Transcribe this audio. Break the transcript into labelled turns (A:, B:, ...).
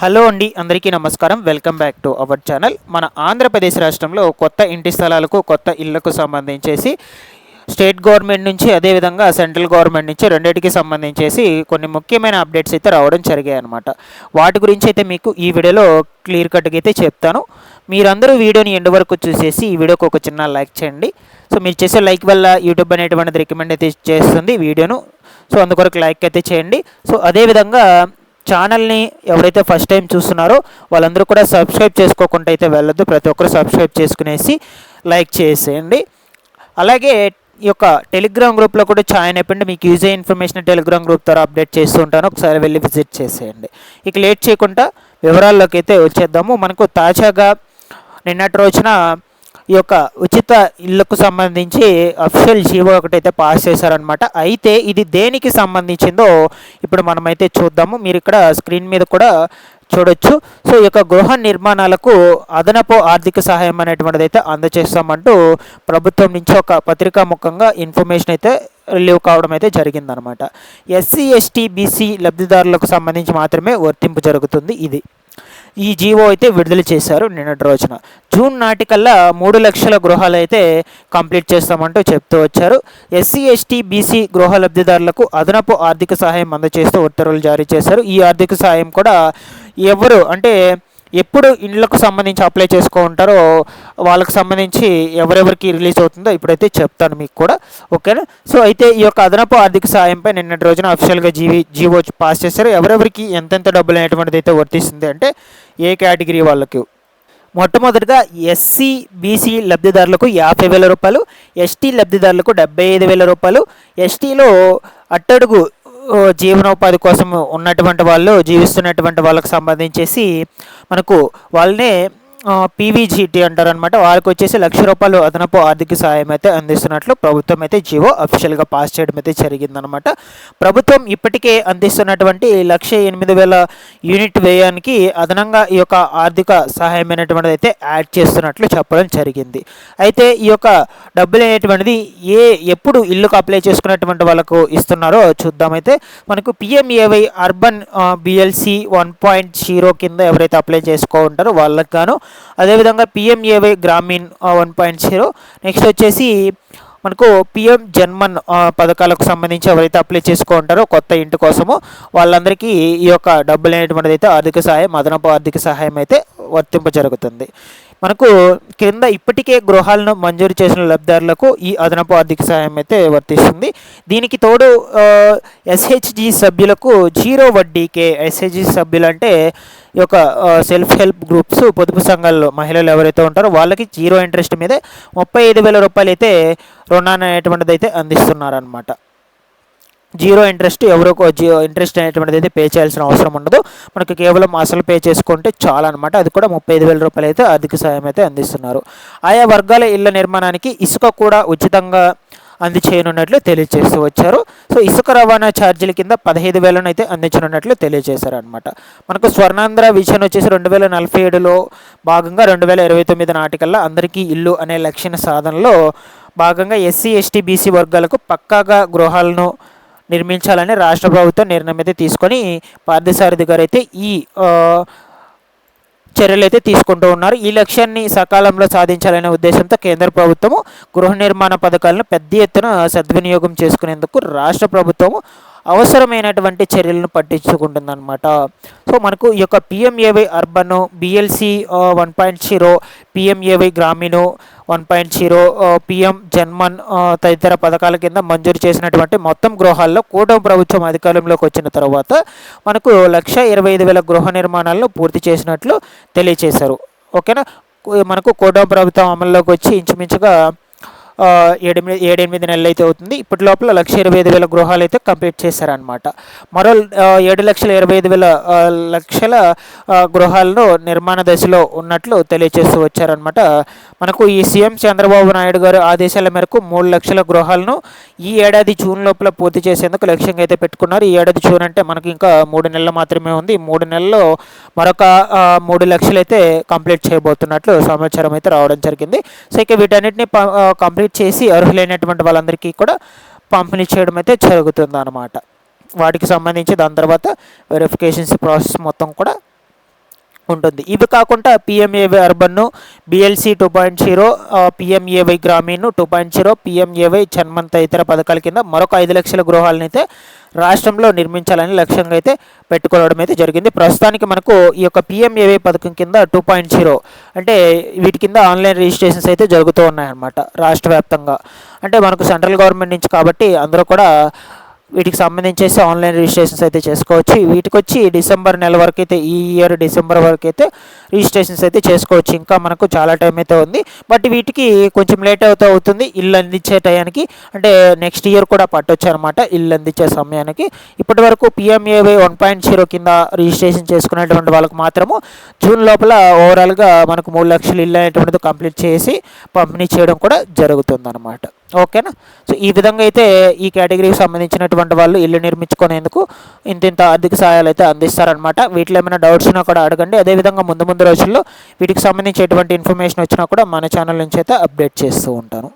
A: Hello అండి అందరికీ నమస్కారం. Welcome back to our channel. మన ఆంధ్రప్రదేశ్ రాష్ట్రంలో కొత్త ఇంటి స్థలాలకు కొత్త ఇళ్ళకు సంబంధించేసి స్టేట్ గవర్నమెంట్ నుంచి అదేవిధంగా సెంట్రల్ గవర్నమెంట్ నుంచి రెండింటికి సంబంధించేసి కొన్ని ముఖ్యమైన అప్డేట్స్ అయితే రావడం జరిగాయి అనమాట వాటి గురించి అయితే మీకు ఈ వీడియోలో క్లియర్ కట్గా అయితే చెప్తాను. మీరందరూ వీడియోని ఎండ్ వరకు చూసేసి ఈ వీడియోకి ఒక చిన్న లైక్ చేయండి. సో మీరు చేసే లైక్ వల్ల యూట్యూబ్ అనేటువంటిది రికమెండ్ అయితే చేస్తుంది వీడియోను. సో అందుకొరకు లైక్ అయితే చేయండి. సో అదేవిధంగా ఛానల్ని ఎవరైతే ఫస్ట్ టైం చూస్తున్నారో వాళ్ళందరూ కూడా సబ్స్క్రైబ్ చేసుకోకుండా అయితే వెళ్ళొద్దు. ప్రతి ఒక్కరు సబ్స్క్రైబ్ చేసుకునేసి లైక్ చేసేయండి. అలాగే ఈ యొక్క టెలిగ్రామ్ గ్రూప్లో కూడా జాయిన్ అయిపోయింది మీకు యూజ్ అయ్యే ఇన్ఫర్మేషన్ టెలిగ్రామ్ గ్రూప్ ద్వారా అప్డేట్ చేస్తూ ఉంటాను. ఒకసారి వెళ్ళి విజిట్ చేసేయండి. ఇక లేట్ చేయకుండా వివరాల్లోకి అయితే వచ్చేద్దాము. మనకు తాజాగా నిన్నటి రోజున ఈ యొక్క ఉచిత ఇళ్ళకు సంబంధించి అఫిషియల్ జీవో ఒకటైతే పాస్ చేశారనమాట అయితే ఇది దేనికి సంబంధించిందో ఇప్పుడు మనమైతే చూద్దాము. మీరు ఇక్కడ స్క్రీన్ మీద కూడా చూడొచ్చు. సో ఈ యొక్క గృహ నిర్మాణాలకు అదనపు ఆర్థిక సహాయం అనేటువంటిది అయితే అందజేస్తామంటూ ప్రభుత్వం నుంచి ఒక పత్రికా ముఖంగా ఇన్ఫర్మేషన్ అయితే రిలీవ్ కావడం అయితే జరిగిందనమాట ఎస్సీ ఎస్టీ బీసీ లబ్ధిదారులకు సంబంధించి మాత్రమే వర్తింపు జరుగుతుంది ఇది. ఈ జీవో అయితే విడుదల చేశారు నిన్నటి రోజున. జూన్ నాటికల్లా మూడు లక్షల గృహాలు అయితే కంప్లీట్ చేస్తామంటూ చెప్తూ వచ్చారు. ఎస్సీ ఎస్టీ బీసీ గృహ లబ్ధిదారులకు అదనపు ఆర్థిక సహాయం అందజేస్తూ ఉత్తర్వులు జారీ చేశారు. ఈ ఆర్థిక సహాయం కూడా ఎవరు అంటే ఎప్పుడు ఇండ్లకు సంబంధించి అప్లై చేసుకో ఉంటారో వాళ్ళకి సంబంధించి ఎవరెవరికి రిలీజ్ అవుతుందో ఇప్పుడైతే చెప్తాను మీకు కూడా ఓకేనా? సో అయితే ఈ యొక్క అదనపు ఆర్థిక సాయంపై నిన్నటి రోజున అఫీషియల్గా జీవి జీవో పాస్ చేశారు. ఎవరెవరికి ఎంతెంత డబ్బులు అనేటువంటిది అయితే వర్తిస్తుంది అంటే ఏ కేటగిరీ వాళ్ళకి? మొట్టమొదటిగా ఎస్సీ బీసీ లబ్ధిదారులకు యాభై వేల రూపాయలు ఎస్టీ లబ్ధిదారులకు డెబ్బై ఐదు వేల రూపాయలు ఎస్టీలో అట్టడుగు జీవనోపాధి కోసం ఉన్నటువంటి వాళ్ళు జీవిస్తున్నటువంటి వాళ్ళకి సంబంధించేసి మనకు వాళ్ళనే పీవీజీటీ అంటారనమాట వాళ్ళకి వచ్చేసి లక్ష రూపాయలు అదనపు ఆర్థిక సహాయం అయితే అందిస్తున్నట్లు ప్రభుత్వం అయితే జీవో అఫీషియల్గా పాస్ చేయడం అయితే జరిగిందనమాట ప్రభుత్వం ఇప్పటికే అందిస్తున్నటువంటి లక్ష ఎనిమిది వేల యూనిట్ వ్యయానికి అదనంగా ఈ యొక్క ఆర్థిక సహాయం అనేటువంటిది అయితే యాడ్ చేస్తున్నట్లు చెప్పడం జరిగింది. అయితే ఈ యొక్క డబ్బులు అనేటువంటిది ఏ ఎప్పుడు ఇల్లుకు అప్లై చేసుకున్నటువంటి వాళ్ళకు ఇస్తున్నారో చూద్దామైతే మనకు PMAY urban BLC one point zero కింద ఎవరైతే అప్లై చేసుకో ఉంటారో వాళ్ళకి గాను అదేవిధంగా PMAY Gramin one point zero next వచ్చేసి మనకు పిఎం జన్మన్ పథకాలకు సంబంధించి ఎవరైతే అప్లై చేసుకో ఉంటారో కొత్త ఇంటి కోసము వాళ్ళందరికీ ఈ యొక్క డబ్బులు అనేటువంటిది అయితే ఆర్థిక సహాయం అదనపు ఆర్థిక సహాయం అయితే వర్తింప జరుగుతుంది. మనకు క్రింద ఇప్పటికే గృహాలను మంజూరు చేసిన లబ్ధిదారులకు ఈ అదనపు ఆర్థిక సహాయం అయితే వర్తిస్తుంది. దీనికి తోడు ఎస్హెచ్జి సభ్యులకు జీరో వడ్డీకే ఎస్హెచ్జి సభ్యులు అంటే ఈ యొక్క సెల్ఫ్ హెల్ప్ గ్రూప్స్ పొదుపు సంఘాల్లో మహిళలు ఎవరైతే ఉంటారో వాళ్ళకి జీరో ఇంట్రెస్ట్ మీదే ముప్పై ఐదు వేల రూపాయలు అయితే రుణాన్ని అనేటువంటిది అయితే అందిస్తున్నారనమాట జీరో ఇంట్రెస్ట్ ఎవరో జీరో ఇంట్రెస్ట్ అనేటువంటిది అయితే పే చేయాల్సిన అవసరం ఉండదు. మనకు కేవలం అసలు పే చేసుకుంటే చాలా అనమాట అది కూడా ముప్పై ఐదు వేల రూపాయలు అయితే ఆర్థిక సాయం అయితే అందిస్తున్నారు. ఆయా వర్గాల ఇళ్ళ నిర్మాణానికి ఇసుక కూడా ఉచితంగా అందిచేయనున్నట్లు తెలియజేస్తూ వచ్చారు. సో ఇసుక రవాణా ఛార్జీల కింద పదహైదు వేలను అయితే అందించనున్నట్లు తెలియజేశారు అనమాట మనకు స్వర్ణాంధ్ర విజన్ వచ్చేసి రెండు వేల నలభై ఏడులో భాగంగా రెండు వేల ఇరవై తొమ్మిది నాటికల్లా అందరికీ ఇల్లు అనే లక్ష్య సాధనలో భాగంగా ఎస్సీ ఎస్టీ బీసీ వర్గాలకు పక్కాగా గృహాలను నిర్మించాలని రాష్ట్ర ప్రభుత్వం నిర్ణయం అయితే తీసుకొని పార్థసారథి గారు అయితే ఈ చర్యలు అయితే తీసుకుంటూ ఉన్నారు. ఈ లక్ష్యాన్ని సకాలంలో సాధించాలనే ఉద్దేశంతో కేంద్ర ప్రభుత్వము గృహ నిర్మాణ పథకాలను పెద్ద ఎత్తున సద్వినియోగం చేసుకునేందుకు రాష్ట్ర ప్రభుత్వము అవసరమైనటువంటి చర్యలను పట్టించుకుంటుందన్నమాట. సో మనకు ఈ యొక్క PMAY urban BLC one point zero PMAY Gramin one point zero PM Janman తదితర పథకాల కింద మంజూరు చేసినటువంటి మొత్తం గృహాల్లో కూటమి ప్రభుత్వం అధికారంలోకి వచ్చిన తర్వాత మనకు లక్ష ఇరవై ఐదు వేల గృహ నిర్మాణాలను పూర్తి చేసినట్లు తెలియజేశారు ఓకేనా? మనకు కూటమి ప్రభుత్వం అమల్లోకి వచ్చి ఇంచుమించుగా ఏడెనిమిది ఏడెనిమిది నెలలు అయితే అవుతుంది. ఇప్పటి లోపల లక్ష ఇరవై ఐదు వేల గృహాలు అయితే కంప్లీట్ చేశారనమాట మరో ఏడు లక్షల ఇరవై ఐదు వేల లక్షల గృహాలను నిర్మాణ దశలో ఉన్నట్లు తెలియజేస్తూ వచ్చారనమాట మనకు ఈ సీఎం చంద్రబాబు నాయుడు గారు ఆదేశాల మేరకు మూడు లక్షల గృహాలను ఈ ఏడాది జూన్ లోపల పూర్తి చేసేందుకు లక్ష్యంగా అయితే పెట్టుకున్నారు. ఈ ఏడాది జూన్ అంటే మనకి ఇంకా మూడు నెలలు మాత్రమే ఉంది. మూడు నెలల్లో మరొక మూడు లక్షలు అయితే కంప్లీట్ చేయబోతున్నట్లు సమాచారం అయితే రావడం జరిగింది. సో ఇక వీటన్నిటిని కంప్లీట్ కంప్లీట్ చేసి అర్హులైనటువంటి వాళ్ళందరికీ కూడా పంపిణీ చేయడం అయితే జరుగుతుంది అన్నమాట వాటికి సంబంధించి దాని తర్వాత వెరిఫికేషన్స్ ప్రాసెస్ మొత్తం కూడా ఉంటుంది. ఇవి కాకుండా PMAY అర్బన్ను BLC two point zero PMAY Gramin two point zero PMAY చన్మంత ఇతర పథకాల కింద మరొక ఐదు లక్షల గృహాలనైతే అయితే రాష్ట్రంలో నిర్మించాలని లక్ష్యంగా అయితే పెట్టుకోవడం అయితే జరిగింది. ప్రస్తుతానికి మనకు ఈ యొక్క పిఎంఏవై పథకం కింద టూ పాయింట్ జీరో అంటే వీటి కింద ఆన్లైన్ రిజిస్ట్రేషన్స్ అయితే జరుగుతూ ఉన్నాయన్నమాట రాష్ట్ర వ్యాప్తంగా. అంటే మనకు సెంట్రల్ గవర్నమెంట్ నుంచి కాబట్టి అందరూ కూడా వీటికి సంబంధించేసి ఆన్లైన్ రిజిస్ట్రేషన్స్ అయితే చేసుకోవచ్చు. వీటికి వచ్చి డిసెంబర్ నెల వరకు అయితే ఈ ఇయర్ డిసెంబర్ వరకు అయితే రిజిస్ట్రేషన్స్ అయితే చేసుకోవచ్చు. ఇంకా మనకు చాలా టైం అయితే ఉంది. బట్ వీటికి కొంచెం లేట్ అవుతూ అవుతుంది. ఇల్లు అందించే టయానికి అంటే నెక్స్ట్ ఇయర్ కూడా పట్టొచ్చు అనమాట ఇల్లు అందించే సమయానికి. ఇప్పటి వరకు పిఎంఏవై వన్ పాయింట్ జీరో కింద రిజిస్ట్రేషన్ చేసుకునేటువంటి వాళ్ళకు మాత్రము జూన్ లోపల ఓవరాల్గా మనకు మూడు లక్షలు ఇల్లు అనేటువంటిది కంప్లీట్ చేసి పంపిణీ చేయడం కూడా జరుగుతుంది ఓకేనా? సో ఈ విధంగా అయితే ఈ కేటగిరీకి సంబంధించినటువంటి వాళ్ళు ఇల్లు నిర్మించుకునేందుకు ఇంత ఇంత ఆర్థిక సహాయాలు అయితే అందిస్తారనమాట వీటిలో ఏమైనా డౌట్స్ ఉన్నా కూడా అడగండి. అదేవిధంగా ముందు ముందు రోజుల్లో వీటికి సంబంధించి ఎటువంటి ఇన్ఫర్మేషన్ వచ్చినా కూడా మన ఛానల్ నుంచి అయితే అప్డేట్ చేస్తూ ఉంటాను.